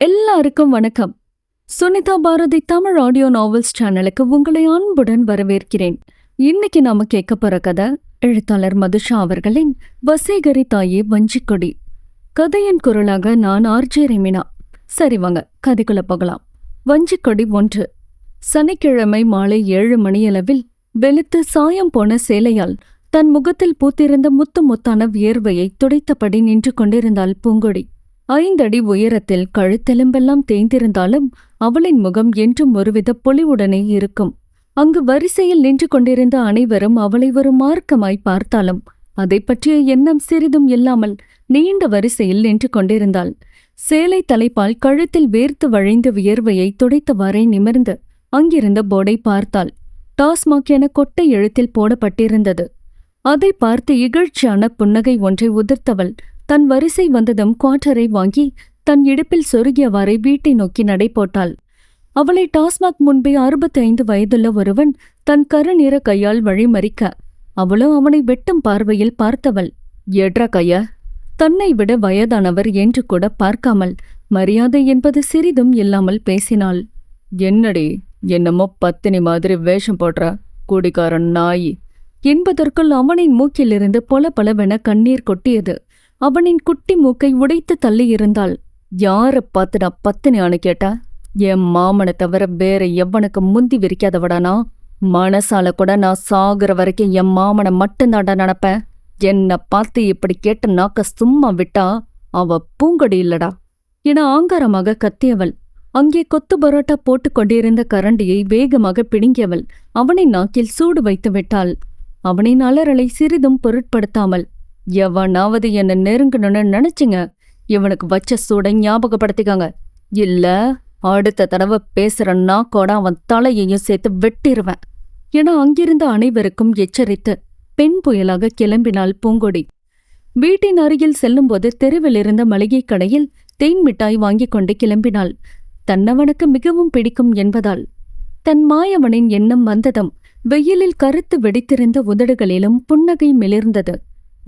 எல்லாருக்கும் வணக்கம். Sunitha Bharathi Tamil audio novels சேனலுக்கு உங்களை அன்புடன் வரவேற்கிறேன். இன்னைக்கு நாம கேட்க போற கதை எழுத்தாளர் மதுஷா அவர்களின் வசீகரி தாயே வஞ்சிக்கொடி. கதையின் குரலாக நான் ஆர்ஜே ரெமினா. சரி வாங்க கதைக்குள்ள போகலாம். வஞ்சிக்கொடி ஒன்று. சனிக்கிழமை மாலை ஏழு மணியளவில் வெளுத்து சாயம் போன சேலையால் தன் முகத்தில் பூத்திருந்த முத்து முத்தான வியர்வையை துடைத்தபடி நின்று கொண்டிருந்தாள் பூங்கொடி. ஐந்தடி உயரத்தில் கழுத்தெலும்பெல்லாம் தேய்ந்திருந்தாலும் அவளின் முகம் என்றும் ஒருவித பொலிவுடனே இருக்கும். அங்கு வரிசையில் நின்று கொண்டிருந்த அனைவரும் அவளை ஒரு மார்க்கமாய் பார்த்தாலும் அதை பற்றிய எண்ணம் சிறிதும் இல்லாமல் நீண்ட வரிசையில் நின்று கொண்டிருந்தாள். சேலை தலைப்பால் கழுத்தில் வேர்த்து வழிந்த வியர்வையை துடைத்தவாறே நிமிர்ந்து அங்கிருந்த போர்டை பார்த்தாள். டாஸ்மாக் என கொட்டை எழுத்தில் போடப்பட்டிருந்தது. அதை பார்த்து இகழ்ச்சியான புன்னகை ஒன்றை உதிர்த்தவள் தன் வரிசை வந்ததும் குவார்ட்டரை வாங்கி தன் இடுப்பில் சொருகியவாறே வீட்டை நோக்கி நடை போட்டாள். அவளை டாஸ்மாக் முன்பே அறுபத்தி ஐந்து வயதுள்ள ஒருவன் தன் கருநிற கையால் வழிமறிக்க அவளோ அவனை வெட்டும் பார்வையில் பார்த்தவள். எட்ரா கைய? தன்னை விட வயதானவர் என்று கூட பார்க்காமல் மரியாதை என்பது சிறிதும் இல்லாமல் பேசினாள். என்னடி என்னமோ பத்தினி மாதிரி வேஷம் போடுற குடிகாரன் நாய்? என்பதற்குள் அவனின் மூக்கிலிருந்து பொல பலவென கண்ணீர் கொட்டியது. அவனின் குட்டி மூக்கை உடைத்து தள்ளியிருந்தாள் யாரை பார்த்து நான் பத்தினியான்னு கேட்டா? என் மாமனை தவிர வேற எவனுக்கு முந்தி விரிக்காதவடானா? மனசால கூட நான் சாகுற வரைக்கும் என் மாமனை மட்டும்தாண்டா நினப்பேன் என்னை பார்த்து இப்படி கேட்ட நாக்க சும்மா விட்டா அவ பூங்கொடி இல்லடா. என ஆங்காரமாக கத்தியவள். அங்கே கொத்து பரோட்டா போட்டுக் கொண்டிருந்த கரண்டியை வேகமாக பிடுங்கியவள். அவனை நாக்கில் சூடு வைத்து விட்டாள். அவனின் அலறலை சிறிதும் பொருட்படுத்தாமல் எவனாவது என்ன நெருங்கணும்னு நினைச்சுங்க. இவனுக்கு வச்ச சூட ஞாபகப்படுத்திக்காங்க. இல்ல அடுத்த தடவை பேசுறன்னா கூட அவன் தலையையும் சேர்த்து வெட்டிருவேன். என அங்கிருந்த அனைவருக்கும் எச்சரித்து பெண் புயலாக கிளம்பினாள் பூங்கொடி. வீட்டின் அருகில் செல்லும்போது தெருவில் இருந்த மளிகை கடையில் தேன் மிட்டாய் வாங்கிக் கொண்டு கிளம்பினாள். தன்னவனுக்கு மிகவும் பிடிக்கும் என்பதால். தன் மாயவனின் எண்ணம் வந்ததும் வெயிலில் கருத்து வெடித்திருந்த உதடுகளிலும் புன்னகை மிளிர்ந்தது.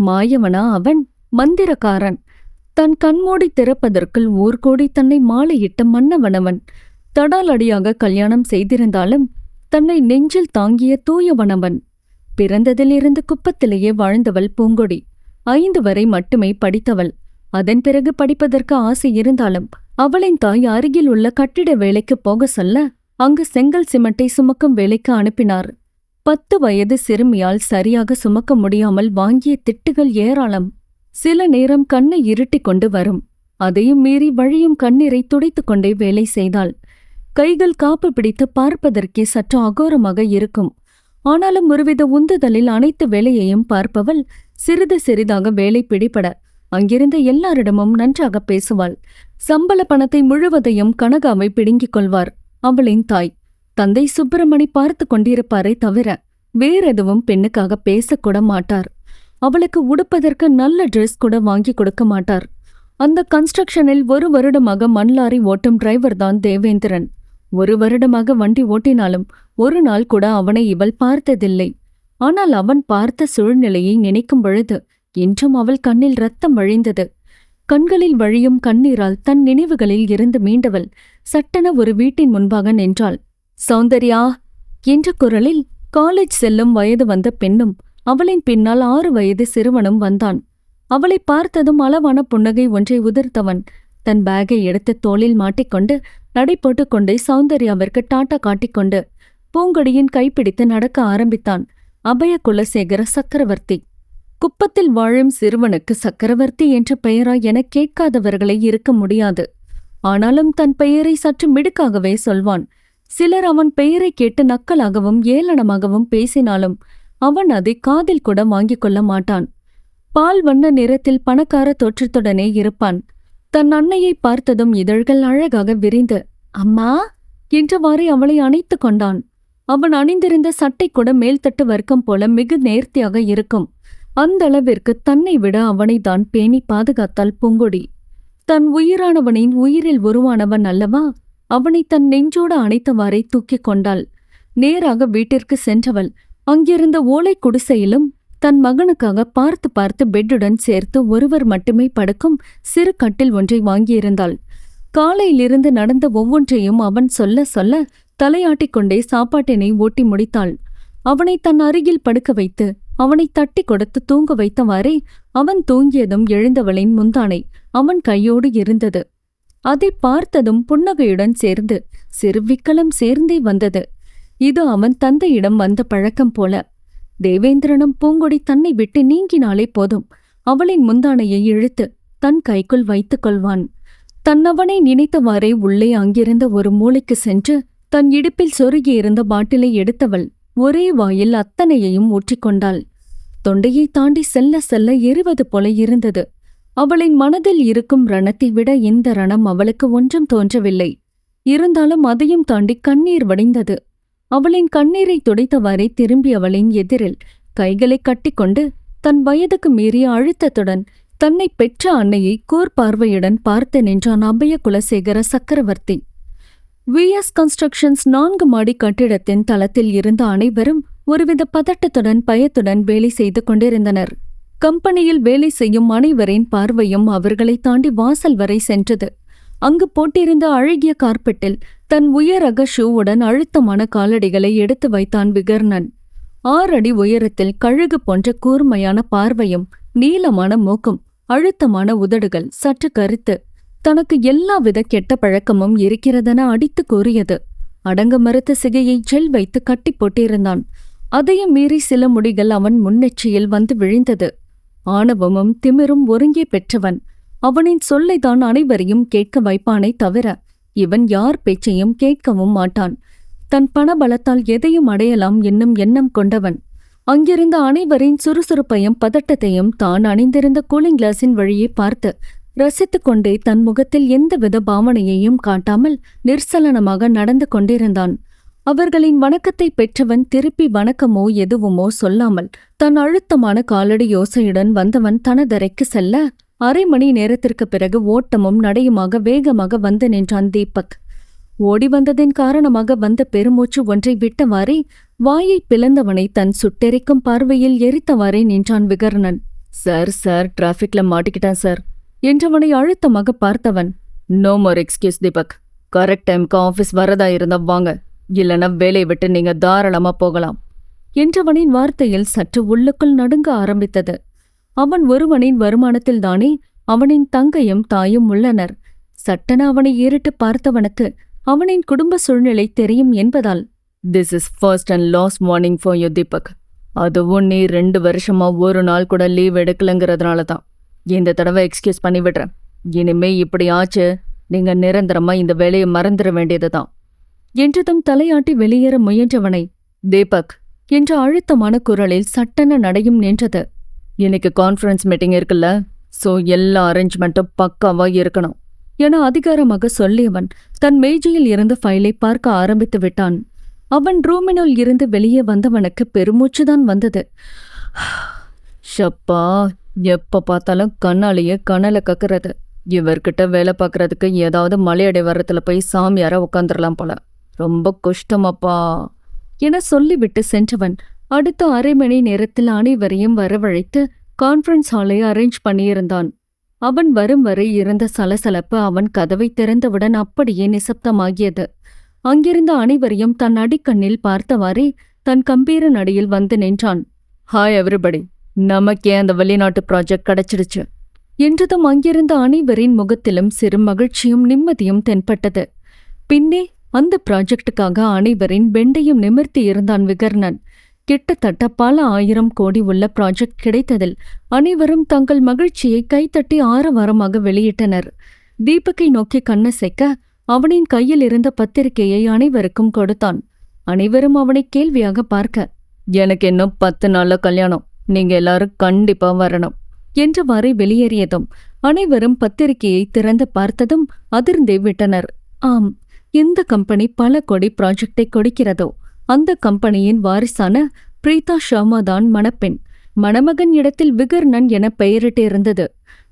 மாயவனா அவன் மந்திரக்காரன். தன் கண்மூடி திறப்பதற்குள் ஊர்கோடி தன்னை மாலையிட்ட மன்னவனவன். தடாலடியாக கல்யாணம் செய்திருந்தாலும் தன்னை நெஞ்சில் தாங்கிய தூயவனவன். பிறந்ததிலிருந்து குப்பத்திலேயே வாழ்ந்தவள் பூங்கொடி. ஐந்து வரை மட்டுமே படித்தவள். அதன் பிறகு படிப்பதற்கு ஆசை இருந்தாலும் அவளின் தாய் அருகில் உள்ள கட்டிட வேலைக்கு போக சொல்ல அங்கு செங்கல் சிமெண்டை சுமக்கும் வேலைக்கு அனுப்பினார். பத்து வயது சிறுமியால் சரியாக சுமக்க முடியாமல் வாங்கிய திட்டுகள் ஏராளம். சில நேரம் கண்ணை இருட்டிக் கொண்டு வரும். அதையும் மீறி வழியும் கண்ணீரை துடைத்துக் கொண்டே வேலை செய்தாள். கைகள் காப்பு பிடித்து பார்ப்பதற்கே சற்று அகோரமாக இருக்கும். ஆனாலும் ஒருவித உந்துதலில் அனைத்து வேலையையும் பார்ப்பவள் சிறிது சிறிதாக வேலை பிடிபட அங்கிருந்த எல்லாரிடமும் நன்றாக பேசுவாள். சம்பள பணத்தை முழுவதையும் கனகாவை பிடுங்கிக் கொள்வார் அவளின் தாய். தந்தை சுப்பிரமணி பார்த்து கொண்டிருப்பாரே தவிர வேறெதுவும் பெண்ணுக்காக பேசக்கூட மாட்டார். அவளுக்கு உடுப்பதற்கு நல்ல ட்ரெஸ் கூட வாங்கி கொடுக்க மாட்டார். அந்த கன்ஸ்ட்ரக்ஷனில் ஒரு வருடமாக மண்லாரி ஓட்டும் டிரைவர் தான் தேவேந்திரன். ஒரு வருடமாக வண்டி ஓட்டினாலும் ஒரு நாள் கூட அவனை இவள் பார்த்ததில்லை. ஆனால் அவன் பார்த்த சூழ்நிலையை நினைக்கும் பொழுது இன்றும் அவள் கண்ணில் ரத்தம் வழிந்தது. கண்களில் வழியும் கண்ணீரால் தன் நினைவுகளில் இருந்து மீண்டவள் சட்டென ஒரு வீட்டின் முன்பாக நின்றாள். சௌந்தர்யா என்ற குரலில் காலேஜ் செல்லும் வயது வந்த பெண்ணும் அவளின் பின்னால் ஆறு வயது சிறுவனும் வந்தான். அவளை பார்த்ததும் அளவான புன்னகை ஒன்றை உதிர்த்தவன். தன் பேக்கை எடுத்து தோளில் மாட்டிக்கொண்டு நடை போட்டுக்கொண்டே சௌந்தர்யாவிற்கு டாட்டா காட்டிக்கொண்டு பூங்கொடியின் கைப்பிடித்து நடக்க ஆரம்பித்தான். அபய குலசேகர சக்கரவர்த்தி. குப்பத்தில் வாழும் சிறுவனுக்கு சக்கரவர்த்தி என்ற பெயரா என கேட்காதவர்களே இருக்க முடியாது. ஆனாலும் தன் பெயரை சற்று மிடுக்காகவே சொல்வான். சிலர் அவன் பெயரை கேட்டு நக்கலாகவும் ஏளனமாகவும் பேசினாலும் அவன் அதை காதில் கூட வாங்கிக் கொள்ள மாட்டான். பால் வண்ண நிறத்தில் பணக்கார தோற்றத்துடனே இருப்பான். தன் அன்னையை பார்த்ததும் இதழ்கள் அழகாக விரிந்து அம்மா! என்றவாறு அவளை அணைத்துக் கொண்டான். அவன் அணிந்திருந்த சட்டை கூட மேல்தட்டு வர்க்கம் போல மிகு நேர்த்தியாக இருக்கும். அந்த அளவிற்கு தன்னை விட அவனை தான் பேணி பாதுகாத்தாள் பூங்கொடி. தன் உயிரானவனின் உயிரில் உருவானவன் அல்லவா? அவனை தன் நெஞ்சோடு அணைத்தவாறே தூக்கிக் கொண்டாள். நேராக வீட்டிற்கு சென்றவள் அங்கிருந்த ஓலை குடிசையிலும் தன் மகனுக்காக பார்த்து பார்த்து பெட்டுடன் சேர்த்து ஒருவர் மட்டுமே படுக்கும் சிறு கட்டில் ஒன்றை வாங்கியிருந்தாள். காலையிலிருந்து நடந்த ஒவ்வொன்றையும் அவன் சொல்ல சொல்ல தலையாட்டிக் கொண்டே சாப்பாட்டினை ஓட்டி முடித்தாள். அவனை தன் அருகில் படுக்க வைத்து அவனை தட்டி கொடுத்து தூங்க வைத்தவாறே அவன் தூங்கியதும் எழுந்தவளின் முந்தானை அவன் கையோடு இருந்தது. அதை பார்த்ததும் புன்னகையுடன் சேர்ந்து சிறு விக்கலம் சேர்ந்தே வந்தது. இது அவன் தந்தையிடம் வந்த பழக்கம் போல. தேவேந்திரனும் பூங்கொடி தன்னை விட்டு நீங்கினாலே போதும். அவளின் முந்தானையை இழுத்து தன் கைக்குள் வைத்துக் கொள்வான். தன்னவனை நினைத்தவாறே உள்ளே அங்கிருந்த ஒரு மூளைக்கு சென்று தன் இடுப்பில் சொருகியிருந்த பாட்டிலை எடுத்தவள் ஒரே வாயில் அத்தனையையும் ஊற்றிக்கொண்டாள் தொண்டையை தாண்டி செல்ல செல்ல எரிவது போல இருந்தது. அவளின் மனதில் இருக்கும் ரணத்தை விட இந்த ரணம் அவளுக்கு ஒன்றும் தோன்றவில்லை. இருந்தாலும் அதையும் தாண்டி கண்ணீர் வடிந்தது. அவளின் கண்ணீரை துடைத்தவாறே திரும்பி அவளின் எதிரில் கைகளை கட்டிக்கொண்டு தன் வயதுக்கு மீறிய அழுத்தத்துடன் தன்னை பெற்ற அன்னையை கூர்பார்வையுடன் பார்த்து நின்றான் அபய குலசேகர சக்கரவர்த்தி. விஎஸ் கன்ஸ்ட்ரக்ஷன்ஸ் நான்கு மாடி கட்டிடத்தின் தளத்தில் இருந்த அனைவரும் ஒருவித பதட்டத்துடன் பயத்துடன் வேலை செய்து கொண்டிருந்தனர். கம்பெனியில் வேலை செய்யும் அனைவரின் பார்வையும் அவர்களை தாண்டி வாசல் வரை சென்றது. அங்கு போட்டிருந்த அழகிய கார்பெட்டில் தன் உயரக ஷூவுடன் அழுத்தமான காலடிகளை எடுத்து வைத்தான் விகர்ணன். ஆறடி உயரத்தில் கழுகு போன்ற கூர்மையான பார்வையும் நீளமான மூக்கும் அழுத்தமான உதடுகள் சற்று கருத்து தனக்கு எல்லாவித கெட்ட பழக்கமும் இருக்கிறதென அடித்து கூறியது. அடங்க மறுத்த சிகையை ஜெல் வைத்து கட்டி போட்டிருந்தான். அதையும் மீறி சில முடிகள் அவன் முன்னெச்சியில் வந்து விழிந்தது. ஆணவமும் திமிரும் ஒருங்கே பெற்றவன். அவனின் சொல்லைதான் அனைவரையும் கேட்க வைப்பானே தவிர இவன் யார் பேச்சையும் கேட்கவும் மாட்டான். தன் பணபலத்தால் எதையும் அடையலாம் என்னும் எண்ணம் கொண்டவன். அங்கிருந்த அனைவரின் சுறுசுறுப்பையும் பதட்டத்தையும் தான் அணிந்திருந்த கூலிங் கிளாஸின் வழியே பார்த்து ரசித்துக் கொண்டே தன் முகத்தில் எந்தவித பாவனையையும் காட்டாமல் நிர்சலனமாக நடந்து கொண்டிருந்தான். அவர்களின் வணக்கத்தை பெற்றவன் திருப்பி வணக்கமோ எதுவுமோ சொல்லாமல் தன் அழுத்தமான காலடி யோசையுடன் வந்தவன் தனதரைக்கு செல்ல அரை மணி நேரத்திற்கு பிறகு ஓட்டமும் நடையுமாக வேகமாக வந்து நின்றான் தீபக். ஓடி வந்ததின் காரணமாக வந்த பெருமூச்சு ஒன்றை விட்டவாறே வாயை பிளந்தவனை தன் சுட்டெரிக்கும் பார்வையில் எரித்தவாறே நின்றான் விகர்ணன். சார் சார் டிராஃபிக்ல மாட்டிக்கிட்டான் சார் என்றவனை அழுத்தமாக பார்த்தவன். No more excuse Deepak. Correct டைம்க்கு ஆஃபீஸ் வரதா இருந்தா வாங்க. இல்லைன்னா வேலையை விட்டு நீங்க தாராளமா போகலாம். என்றவனின் வார்த்தையில் சற்று உள்ளுக்குள் நடுங்க ஆரம்பித்தது. அவன் ஒருவனின் வருமானத்தில்தானே அவனின் தங்கையும் தாயும் உள்ளனர். சட்டன அவனை ஏறிட்டு பார்த்தவனுக்கு அவனின் குடும்ப சூழ்நிலை தெரியும் என்பதால் this is first and last morning for you Deepak அதுவும் நீ ரெண்டு வருஷமா ஒரு நாள் கூட லீவ் எடுக்கலங்கிறதுனால தான். இந்த தடவை எக்ஸ்கியூஸ் பண்ணி விடுறேன். இனிமே இப்படி ஆச்சு நீங்க நிரந்தரமா இந்த வேலையை மறந்துட வேண்டியது தான். என்றதும் தலையாட்டி வெளியேற முயன்றவனை தீபக் என்ற அழுத்தமான குரலில் சட்டென நடையும் நின்றது. இன்னைக்கு கான்ஃபரன்ஸ் மீட்டிங் இருக்குல்ல சோ எல்லா அரேஞ்ச்மெண்ட்டும் பக்காவா இருக்கணும் என அதிகாரமாக சொல்லியவன் தன் மேஜையில் இருந்த ஃபைலை பார்க்க ஆரம்பித்து விட்டான். அவன் ரூமினுள் இருந்து வெளியே வந்தவனுக்கு பெருமூச்சுதான் வந்தது. ஷப்பா எப்ப பார்த்தாலும் கண்ணாலேயே கனலை கக்குறது. இவர்கிட்ட வேலை பார்க்கறதுக்கு ஏதாவது மலையடை வரத்துல போய் சாமியார உட்காந்துடலாம் போல. ரொம்ப கஷ்டமப்பா. என சொல்லிவிட்டு சென்றவன் அடுத்த அரை மணி நேரத்தில் அனைவரையும் வரவழைத்து கான்ஃபரன்ஸ் ஹாலை அரேஞ்ச் பண்ணியிருந்தான். அவன் வரும் வரை இருந்த சலசலப்பு அவன் கதவை திறந்தவுடன் அப்படியே நிசப்தமாகியது. அங்கிருந்த அனைவரையும் தன் அடிக்கண்ணில் பார்த்தவாறே தன் கம்பீர நடையில் வந்து நின்றான். ஹாய் எவ்ரிபடி நமக்கே அந்த வெளிநாட்டு ப்ராஜெக்ட் கிடைச்சிடுச்சு. என்றதும் அங்கிருந்த அனைவரின் முகத்திலும் சிறு மகிழ்ச்சியும் நிம்மதியும் தென்பட்டது. பின்னே அந்த ப்ராஜெக்டுக்காக அனைவரின் பெண்டையும் நிமிர்த்தி இருந்தான் விகர்ணன். கிட்டத்தட்ட பல ஆயிரம் கோடி உள்ள ப்ராஜெக்ட் கிடைத்ததில் அனைவரும் தங்கள் மகிழ்ச்சியை கைத்தட்டி ஆரவாரமாக வெளியிட்டனர். தீபக்கை நோக்கி கண்ணசைக்க அவனின் கையில் இருந்த பத்திரிகையை அனைவருக்கும் கொடுத்தான். அனைவரும் அவனை கேள்வியாக பார்க்க எனக்கு இன்னும் பத்து நாள்ல கல்யாணம். நீங்க எல்லாரும் கண்டிப்பா வரணும். என்றவாறே வெளியேறியதும் அனைவரும் பத்திரிகையை திறந்து பார்த்ததும் அதிர்ந்தே விட்டனர். ஆம் எந்த கம்பெனி பல கோடி ப்ராஜெக்டை கொடுக்கிறதோ அந்த கம்பெனியின் வாரிசான பிரீதா ஷர்மா தான் மணப்பெண். மணமகன் இடத்தில் விகர்ணன் என பெயரிட்டிருந்தது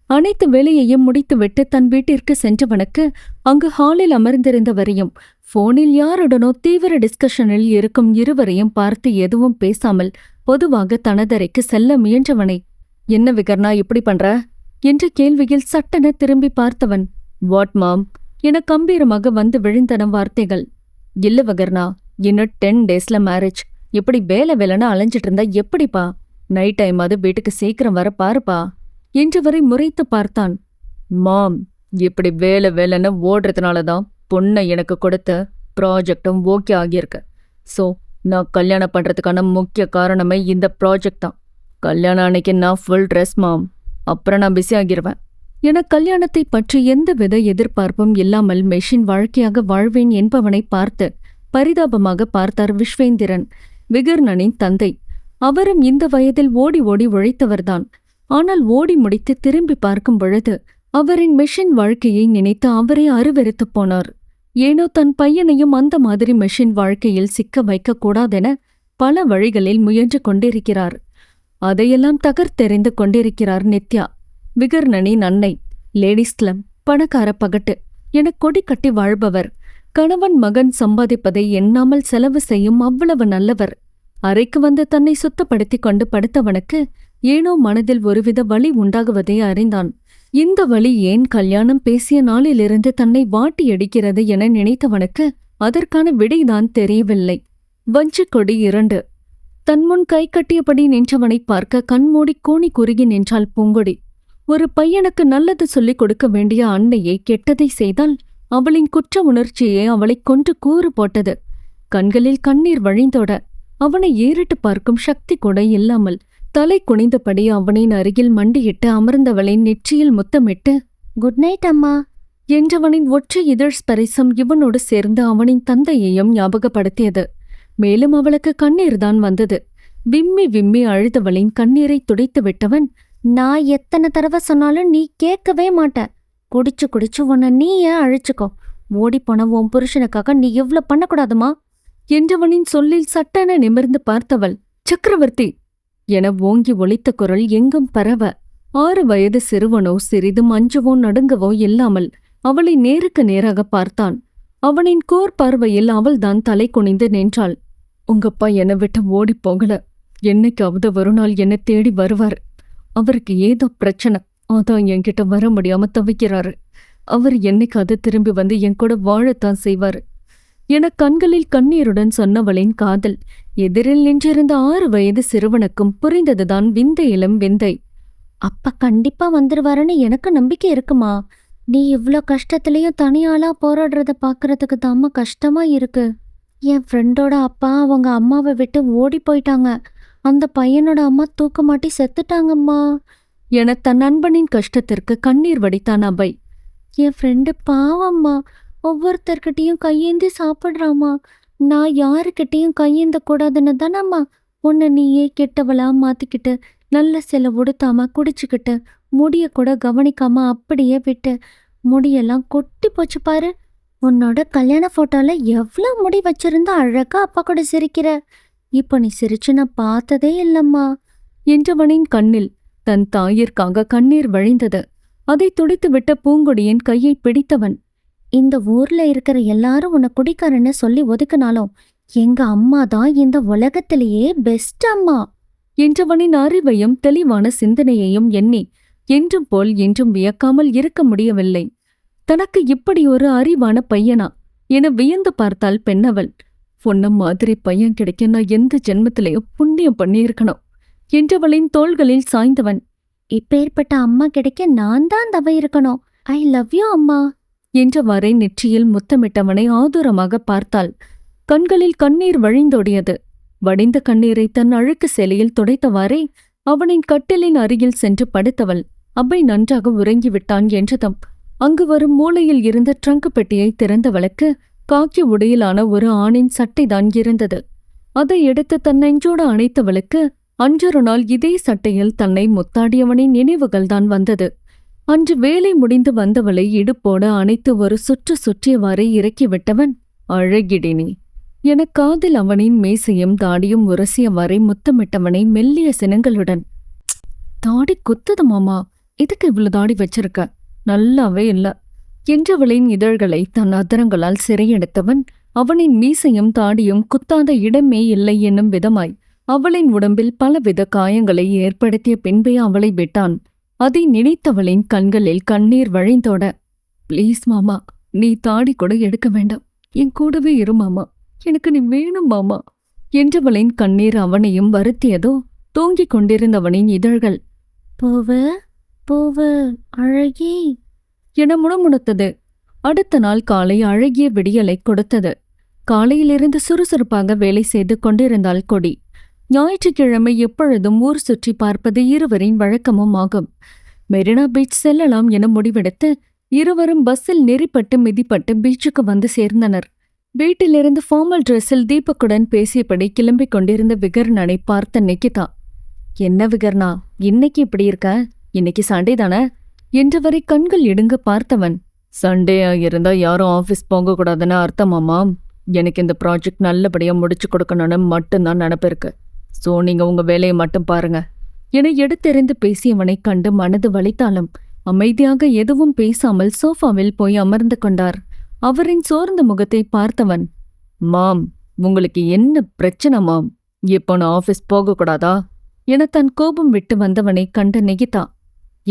அனைத்து வேலையையும் முடித்துவிட்டு தன் வீட்டிற்கு சென்றவனுக்கு அங்கு ஹாலில் அமர்ந்திருந்தவரையும் போனில் யாருடனோ தீவிர டிஸ்கஷனில் இருக்கும் இருவரையும் பார்த்து எதுவும் பேசாமல் பொதுவாக தனதரைக்கு செல்ல முயன்றவனை என்ன விகர்ணா இப்படி பண்ற? என்ற கேள்வியில் சட்டென திரும்பி பார்த்தவன் வாட் மாம் என கம்பீரமாக வந்து விழுந்தன வார்த்தைகள். இல்ல வகர்னா இன்னும் டென் டேஸ்ல மேரேஜ் இப்படி வேலை வேலைன்னு அலைஞ்சிட்டு இருந்தா எப்படிப்பா? நைட் டைம் அது வீட்டுக்கு சீக்கிரம் வர பாருப்பா என்றவரை முறைத்து பார்த்தான். மாம் இப்படி வேலை வேலைன்னு ஓடுறதுனால தான் பொண்ணை எனக்கு கொடுத்த ப்ராஜெக்டும் ஓகே ஆகியிருக்கு. ஸோ நான் கல்யாணம் பண்றதுக்கான முக்கிய காரணமே இந்த ப்ராஜெக்ட் தான். கல்யாணம் அன்னைக்கு நான் ஃபுல் ட்ரெஸ் மாம். அப்புறம் நான் பிஸி ஆகிருவேன். என கல்யாணத்தை பற்றி எந்தவித எதிர்பார்ப்பும் இல்லாமல் மெஷின் வாழ்க்கையாக வாழ்வேன் என்பவனை பார்த்து பரிதாபமாக பார்த்தார் விஸ்வேந்திரன். விகர்ணனின் தந்தை. அவரும் இந்த வயதில் ஓடி ஓடி உழைத்தவர்தான். ஆனால் ஓடி முடித்து திரும்பி பார்க்கும் பொழுது அவரின் மெஷின் வாழ்க்கையை நினைத்து அவரே அருவெறுத்துப் போனார். ஏனோ தன் பையனையும் அந்த மாதிரி மெஷின் வாழ்க்கையில் சிக்க வைக்கக்கூடாதென பல வழிகளில் முயன்று கொண்டிருக்கிறார். அதையெல்லாம் தகர்த்தெறிந்து கொண்டிருக்கிறார் நித்யா. விகர்ணனி நன்னை லேடிஸ் கிளப் பணக்கார பகட்டு என கொடி கட்டி வாழ்பவர். கணவன் மகன் சம்பாதிப்பதை எண்ணாமல் செலவு செய்யும் அவ்வளவு நல்லவர். அறைக்கு வந்து தன்னை சுத்தப்படுத்திக் கொண்டு படுத்தவனுக்கு ஏனோ மனதில் ஒருவித வழி உண்டாகுவதை அறிந்தான். இந்த வழி ஏன் கல்யாணம் பேசிய நாளிலிருந்து தன்னை வாட்டி அடிக்கிறது என நினைத்தவனுக்கு அதற்கான விடைதான் தெரியவில்லை. வஞ்சிக்கொடி இரண்டு. தன்முன் கை கட்டியபடி நின்றவனை பார்க்க கண்மூடி கோணி குறுகி நின்றாள் பூங்கொடி. ஒரு பையனுக்கு நல்லது சொல்லிக் கொடுக்க வேண்டிய அன்னையை கெட்டதை செய்தால் அவளின் குற்ற உணர்ச்சியே அவளைக் கொன்று கூறு போட்டது. கண்களில் கண்ணீர் வழிந்தோட அவனை ஏறிட்டு பார்க்கும் சக்தி கூட இல்லாமல் தலை குனிந்தபடி அவனின் அருகில் மண்டியிட்டு அமர்ந்தவளின் நெற்றியில் முத்தமிட்டு குட் நைட் அம்மா என்றவனின் ஒற்றை இதழ் ஸ்பரிசம் இவனோடு சேர்ந்து அவனின் தந்தையையும் ஞாபகப்படுத்தியது. மேலும் அவளுக்கு கண்ணீர்தான் வந்தது. விம்மி விம்மி அழுதவளின் கண்ணீரை துடைத்து விட்டவன் நான் எத்தனை தடவை சொன்னாலும் நீ கேட்கவே மாட்ட. குடிச்சு குடிச்சு உன்னை நீயே அழிச்சுக்கோ. ஓடிப்போன உன் புருஷனுக்காக நீ இவ்ளோ பண்ணக்கூடாதுமா? என்றவனின் சொல்லில் சட்டென நிமிர்ந்து பார்த்தவள் சக்கரவர்த்தி! என ஓங்கி ஒலித்த குரல் எங்கும் பரவ. ஆறு வயது சிறுவனோ சிறிதும் அஞ்சவோ நடுங்கவோ இல்லாமல் அவளை நேருக்கு நேராக பார்த்தான். அவனின் கோர் பார்வையில் அவள்தான் தலை குனிந்து நின்றாள். உங்கப்பா என்னை விட்டு ஓடிப் போகல. என்னைக்காவது ஒரு நாள் என்னை தேடி வருவார். அவருக்கு ஏதோ பிரச்சனை. அதான் என்கிட்ட வர முடியாம தவிக்கிறாரு. அவர் என்னைக்காவது திரும்பி வந்து என் கூட வாழத்தான் செய்வாரு. என கண்களில் கண்ணீருடன் சொன்னவளின் காதல் எதிரில் நின்றிருந்த ஆறு வயது சிறுவனுக்கும் புரிந்ததுதான் விந்தையிலும் விந்தை. அப்ப கண்டிப்பா வந்துருவாருன்னு எனக்கு நம்பிக்கை இருக்குமா? நீ இவ்ளோ கஷ்டத்துலயும் தனியாளா போராடுறத பாக்குறதுக்கு தாம்மா கஷ்டமா இருக்கு. என் ஃப்ரெண்டோட அப்பா அவங்க அம்மாவை விட்டு ஓடி போயிட்டாங்க. அந்த பையனோட அம்மா தூக்க மாட்டி செத்துட்டாங்கம்மா. என தன் நண்பனின் கஷ்டத்திற்கு கண்ணீர் வடித்தான் அபய். என் ஃப்ரெண்டு பாவம்மா. ஒவ்வொருத்தர்கிட்டையும் கையேந்தி சாப்பிட்றாம்மா. நான் யாருக்கிட்டையும் கையேந்த கூடாதுன்னு தானம்மா. உன்னை நீயே கெட்டவளா மாத்திக்கிட்டு நல்ல சில உடுத்தாம குடிச்சுக்கிட்டு முடிய கூட கவனிக்காம அப்படியே விட்டு முடியெல்லாம் கொட்டி போச்சு பாரு. உன்னோட கல்யாண போட்டோல எவ்வளோ முடி வச்சிருந்தா அழகா அப்பா கூட சிரிக்கிற. இப்போ நீ சிரிச்சு நான் பார்த்ததே இல்லம்மா என்றவனின் கண்ணில் தன் தாயிற்காக கண்ணீர் வழிந்தது. அதை துடித்துவிட்ட பூங்கொடியின் கையை பிடித்தவன் இந்த ஊர்ல இருக்கிற எல்லாரும் உன்னை குடிக்காரன்னு சொல்லி ஒதுக்குனாலும் எங்க அம்மா தான் இந்த உலகத்திலேயே பெஸ்ட் அம்மா என்றவனின் அறிவையும் தெளிவான சிந்தனையையும் எண்ணி என்றும் போல் என்றும் வியக்காமல் இருக்க முடியவில்லை. தனக்கு இப்படி ஒரு அறிவான பையனா? என வியந்து பார்த்தாள் பெண்ணவள் பொன்ன மாதிரி பையன் கிடைக்க நான் எந்த ஜென்மத்திலேயும் புண்ணியம் பண்ணியிருக்கணும். என்றவளின் தோள்களில் சாய்ந்தவன் இப்பேற்பட்ட அம்மா கிடைக்க நான் தான் தவ இருக்கணும். ஐ லவ் யூ அம்மா. என்றவாறே நெற்றியில் முத்தமிட்டவனை ஆதூரமாக பார்த்தாள். கண்களில் கண்ணீர் வழிந்தோடியது. வடிந்த கண்ணீரை தன் அழுக்கு சேலையில் துடைத்தவாறே அவனின் கட்டிலின் அருகில் சென்று படுத்தவள். அவை நன்றாக உறங்கிவிட்டான் என்றதும் அங்கு வரும் மூலையில் இருந்த ட்ரங்கு பெட்டியை திறந்தவளுக்கு காக்கி உடையிலான ஒரு ஆணின் சட்டைதான் இருந்தது. அதை எடுத்து தன் நெஞ்சோடு அணைத்தவளுக்கு அன்றொரு நாள் இதே சட்டையில் தன்னை முத்தாடியவனின் நினைவுகள்தான் வந்தது. அன்று வேலை முடிந்து வந்தவளை இடுப்போட அணைத்து ஒரு சுற்று சுற்றியவாறே இறக்கிவிட்டவன் அழகிடினி. என காதில் அவனின் மேசையும் தாடியும் உரசியவாறே முத்தமிட்டவனை மெல்லிய சினங்களுடன் தாடி குத்துது மாமா இதுக்கு இவ்வளவு தாடி வச்சிருக்க? நல்லாவே இல்ல. என்றவளின் இதழ்களை தன் அதரங்களால் சிறையெடுத்தவன் அவனின் மீசையும் தாடியும் குத்தாத இடமே இல்லை என்னும் விதமாய் அவளின் உடம்பில் பலவித காயங்களை ஏற்படுத்திய பின்பே அவளை விட்டான். அதை நினைத்தவளின் கண்களில் கண்ணீர் வழிந்தோட ப்ளீஸ் மாமா நீ தாடி கூட எடுக்க வேண்டாம். என் கூடவே இரு மாமா. எனக்கு நீ வேணும் மாமா. என்றவளின் கண்ணீர் அவனையும் வருத்தியதோ தூங்கிக் கொண்டிருந்தவனின் இதழ்கள் போவ போவ அழகி. என முணுமுணுத்தது. அடுத்த நாள் காலை அழகிய விடியலை கொடுத்தது. காலையிலிருந்து சுறுசுறுப்பாக வேலை செய்து கொண்டிருந்தாள் கொடி. ஞாயிற்றுக்கிழமை எப்பொழுதும் ஊர் சுற்றி பார்ப்பது இருவரின் வழக்கமும் ஆகும். மெரினா பீச் செல்லலாம் என முடிவெடுத்து இருவரும் பஸ்ஸில் நெறிப்பட்டு மிதிப்பட்டு பீச்சுக்கு வந்து சேர்ந்தனர். வீட்டிலிருந்து ஃபார்மல் ட்ரெஸ்ஸில் தீபக்குடன் பேசியபடி கிளம்பிக் கொண்டிருந்த விகர்ணனை பார்த்த நிக்கிதா. என்ன விகர்ணா? இன்னைக்கு இப்படி இருக்க? இன்னைக்கு சண்டே தானே? என்றவரை கண்கள் இடுங்க பார்த்தவன். சண்டேயா இருந்தா யாரும் ஆஃபீஸ் போகக்கூடாதுன்னு அர்த்தமாமா எனக்கு இந்த ப்ராஜெக்ட் நல்லபடியா முடிச்சு கொடுக்கணும்னு மட்டும்தான் நினப்பிருக்கு. ஸோ நீங்க உங்க வேலையை மட்டும் பாருங்க. என எடுத்தெறிந்து பேசியவனை கண்டு மனது வலித்தாலும் அமைதியாக எதுவும் பேசாமல் சோஃபாவில் போய் அமர்ந்து கொண்டார். அவரின் சோர்ந்த முகத்தை பார்த்தவன் மாம் உங்களுக்கு என்ன பிரச்சனை மாம்? இப்போ நான் ஆஃபீஸ் போகக்கூடாதா? என தன் கோபம் விட்டு வந்தவனை கண்ட நிகிதா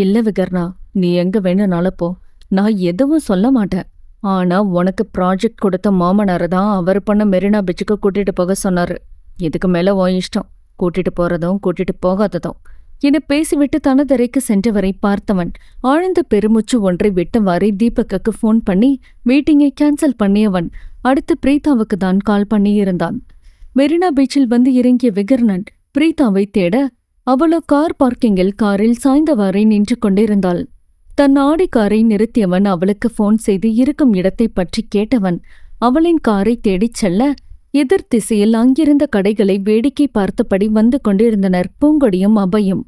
இல்ல விகர்ணா நீ எங்க வேணும்னாலும் போ. நான் எதுவும் சொல்ல மாட்டேன். ஆனா உனக்கு ப்ராஜெக்ட் கொடுத்த மாமனாரை தான் அவர் பண்ண மெரினா பீச்சுக்கு கூட்டிட்டு போக சொன்னாரு. இதுக்கு மேல உன் இஷ்டம். கூட்டிட்டு போறதும் கூட்டிட்டு போகாததும். என பேசிவிட்டு தனதரைக்கு சென்றவரை பார்த்தவன் ஆழ்ந்த பெருமூச்சு ஒன்றை விட்டவாறே தீபக்குக்கு ஃபோன் பண்ணி மீட்டிங்கை கேன்சல் பண்ணியவன் அடுத்து பிரீதாவுக்கு தான் கால் பண்ணியிருந்தான். மெரினா பீச்சில் வந்து இறங்கிய விகர்ணன் பிரீதாவை தேட அவளோ கார் பார்க்கிங்கில் காரில் சாய்ந்தவாறே நின்று கொண்டிருந்தாள். தன் ஆடி காரை நிறுத்தியவன் அவளுக்கு ஃபோன் செய்து இருக்கும் இடத்தை பற்றி கேட்டவன் அவளின் காரை தேடிச் செல்ல எதிர் திசையில் அங்கிருந்த கடைகளை வேடிக்கை பார்த்தபடி வந்து கொண்டிருந்தனர் பூங்கொடியும் அபயும்.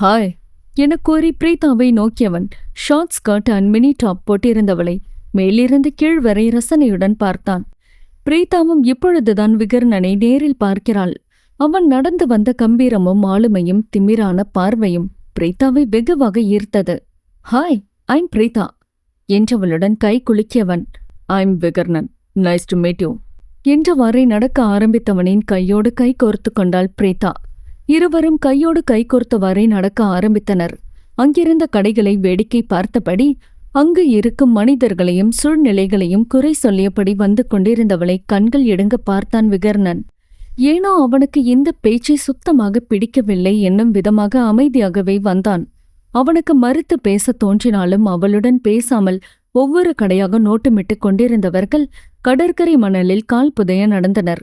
ஹாய் என கூறி பிரீதாவை நோக்கியவன் short skirt and mini top போட்டிருந்தவளை மேலிருந்து கீழ் வரை ரசனையுடன் பார்த்தான். பிரீதாவும் இப்பொழுதுதான் விகர்ணனை நேரில் பார்க்கிறாள். அவன் நடந்து வந்த கம்பீரமும் ஆளுமையும் திமிரான பார்வையும் பிரீதாவை வெகுவாக ஈர்த்தது. ஹாய் ஐம் பிரீதா என்றவளுடன் கை குலுக்கியவன். I'm Vikarnan nice to meet you என்றவாறே நடக்க ஆரம்பித்தவனின் கையோடு கை கோர்த்து கொண்டாள் பிரீதா. இருவரும் கையோடு கை கோர்த்தவாறே நடக்க ஆரம்பித்தனர். அங்கிருந்த கடைகளை வேடிக்கை பார்த்தபடி அங்கு இருக்கும் மனிதர்களையும் சூழ்நிலைகளையும் குறை சொல்லியபடி வந்து கொண்டிருந்தவளை கண்கள் எடுங்க பார்த்தான் விகர்ணன். ஏனோ அவனுக்கு இந்த பேச்சை சுத்தமாக பிடிக்கவில்லை என்னும் விதமாக அமைதியாகவே வந்தான். அவனுக்கு மறுத்து பேசத் தோன்றினாலும் அவளுடன் பேசாமல் ஒவ்வொரு கடையாக நோட்டமிட்டு கொண்டிருந்தவர்கள் கடற்கரை மணலில் கால் புதைய நடந்தனர்.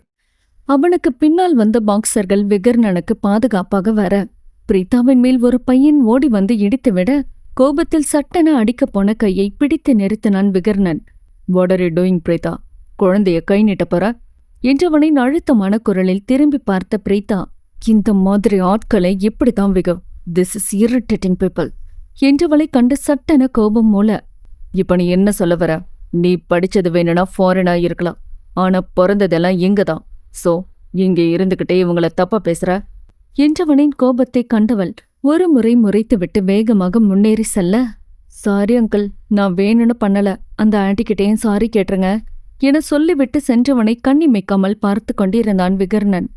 அவனுக்கு பின்னால் வந்த பாக்ஸர்கள் விகர்ணனுக்கு பாதுகாப்பாக வர பிரீதாவின் மேல் ஒரு பையன் ஓடி வந்து இடித்துவிட கோபத்தில் சட்டென அடிக்கப் போன கையை பிடித்து நிறுத்தினான் Vikarnan. What are doing Preetha குழந்தைய கை நீட்ட போற? என்றவனின் அழுத்தமான குரலில் திரும்பி பார்த்த பிரீதா இந்த மாதிரி ஆட்களை எப்படித்தான் become this is irritating people என்றவளை கண்டு சட்டென கோபம் மூல இப்ப நீ என்ன சொல்ல வர? நீ படிச்சது வேணும்னா ஃபாரினா இருக்கலாம். ஆனா பிறந்ததெல்லாம் இங்கதான் சோ இங்கே இருந்துகிட்டே இவங்கள தப்பா பேசுற? என்றவனின் கோபத்தை கண்டவள் ஒரு முறை முறைத்துவிட்டு வேகமாக முன்னேறி செல்ல சாரி அங்கிள் நான் வேணும்னு பண்ணல. அந்த ஆன்ட்டிக்கிட்டேயும் சாரி கேட்டுருங்க என சொல்லிவிட்டு சென்றவனை கண்ணிமைக்காமல் பார்த்து கொண்டிருந்தான் விகர்ணன்.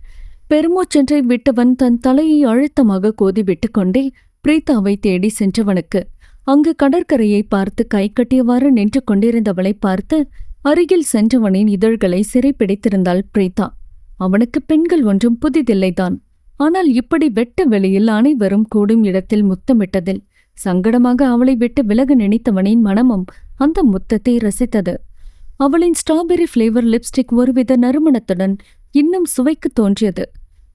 பெருமூச்சென்றை விட்டவன் தன் தலையை அழுத்தமாக கோதி விட்டுக்கொண்டே பிரீதாவை தேடி சென்றவனுக்கு அங்கு கடற்கரையை பார்த்து கை கட்டியவாறு நின்று கொண்டிருந்தவளை பார்த்து அருகில் சென்றவனின் இதழ்களை சிறைப்பிடித்திருந்தாள் பிரீதா அவனுக்கு பெண்கள் ஒன்றும் புதிதில்லைதான். ஆனால் இப்படி வெட்ட வெளியில் அனைவரும் கூடும் இடத்தில் முத்தமிட்டதில் சங்கடமாக அவளை விட்டு விலக நினைத்தவனின் மனமும் அந்த முத்தத்தை ரசித்தது. அவளின் ஸ்ட்ராபெரி ஃப்ளேவர் லிப்ஸ்டிக் ஒருவித நறுமணத்துடன் இன்னும் சுவைக்கு தோன்றியது.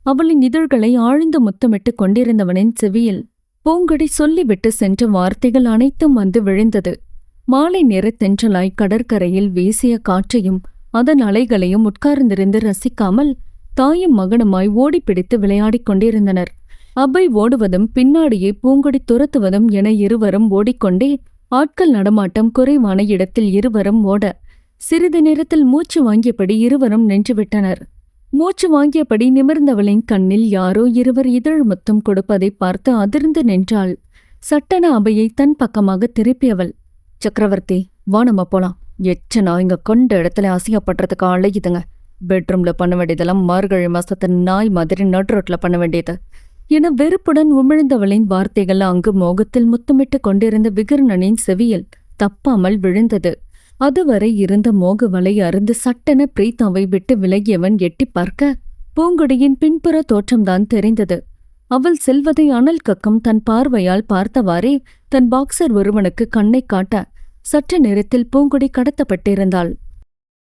அவளின் இதழ்களை ஆழ்ந்து முத்தமிட்டு கொண்டிருந்தவனின் செவியில் பூங்கொடி சொல்லிவிட்டு சென்ற வார்த்தைகள் அனைத்தும் வந்து விழுந்தது. மாலை நேர தென்றலாய் கடற்கரையில் வீசிய காற்றையும் அதன் அலைகளையும் உட்கார்ந்திருந்து ரசிக்காமல் தாயும் மகனுமாய் ஓடிப்பிடித்து விளையாடிக் கொண்டிருந்தனர். அபை ஓடுவதும் பின்னாடியே பூங்கொடி துரத்துவதும் என இருவரும் ஓடிக்கொண்டே ஆட்கள் நடமாட்டம் குறைவான இடத்தில் இருவரும் ஓட சிறிது நேரத்தில் மூச்சு வாங்கியபடி இருவரும் நின்றுவிட்டனர். மூச்சு வாங்கியபடி நிமிர்ந்தவளின் கண்ணில் யாரோ இருவர் இதழ் முத்தம் கொடுப்பதை பார்த்து அதிர்ந்து நின்றாள். சட்டன அபையை தன் பக்கமாக திருப்பியவள் சக்கரவர்த்தி வா நம்ம போலாம். எச்சனா இங்க கொண்ட இடத்துல அசிங்கப்படுறதுக்கு அழையுதுங்க பெட்ரூம்ல பண்ண வேண்டியதெல்லாம் மார்கழி மாசத்து நாய் மாதிரி நடுரோட்ல பண்ண வேண்டியது. என வெறுப்புடன் உமிழ்ந்தவளின் வார்த்தைகள் அங்கு மோகத்தில் முத்தமிட்டு கொண்டிருந்த விகர்ணனின் செவியில் தப்பாமல் விழுந்தது. அதுவரை இருந்த மோக வலை அருந்து சட்டென பிரீத்தாவை விட்டு விலகியவன் எட்டிப் பார்க்க பூங்கொடியின் பின்புற தோற்றம்தான் தெரிந்தது. அவள் செல்வதை அனல் கக்கம் தன் பார்வையால் பார்த்தவாறே தன் பாக்ஸர் ஒருவனுக்கு கண்ணை காட்ட சற்று நேரத்தில் பூங்கொடி கடத்தப்பட்டிருந்தாள்.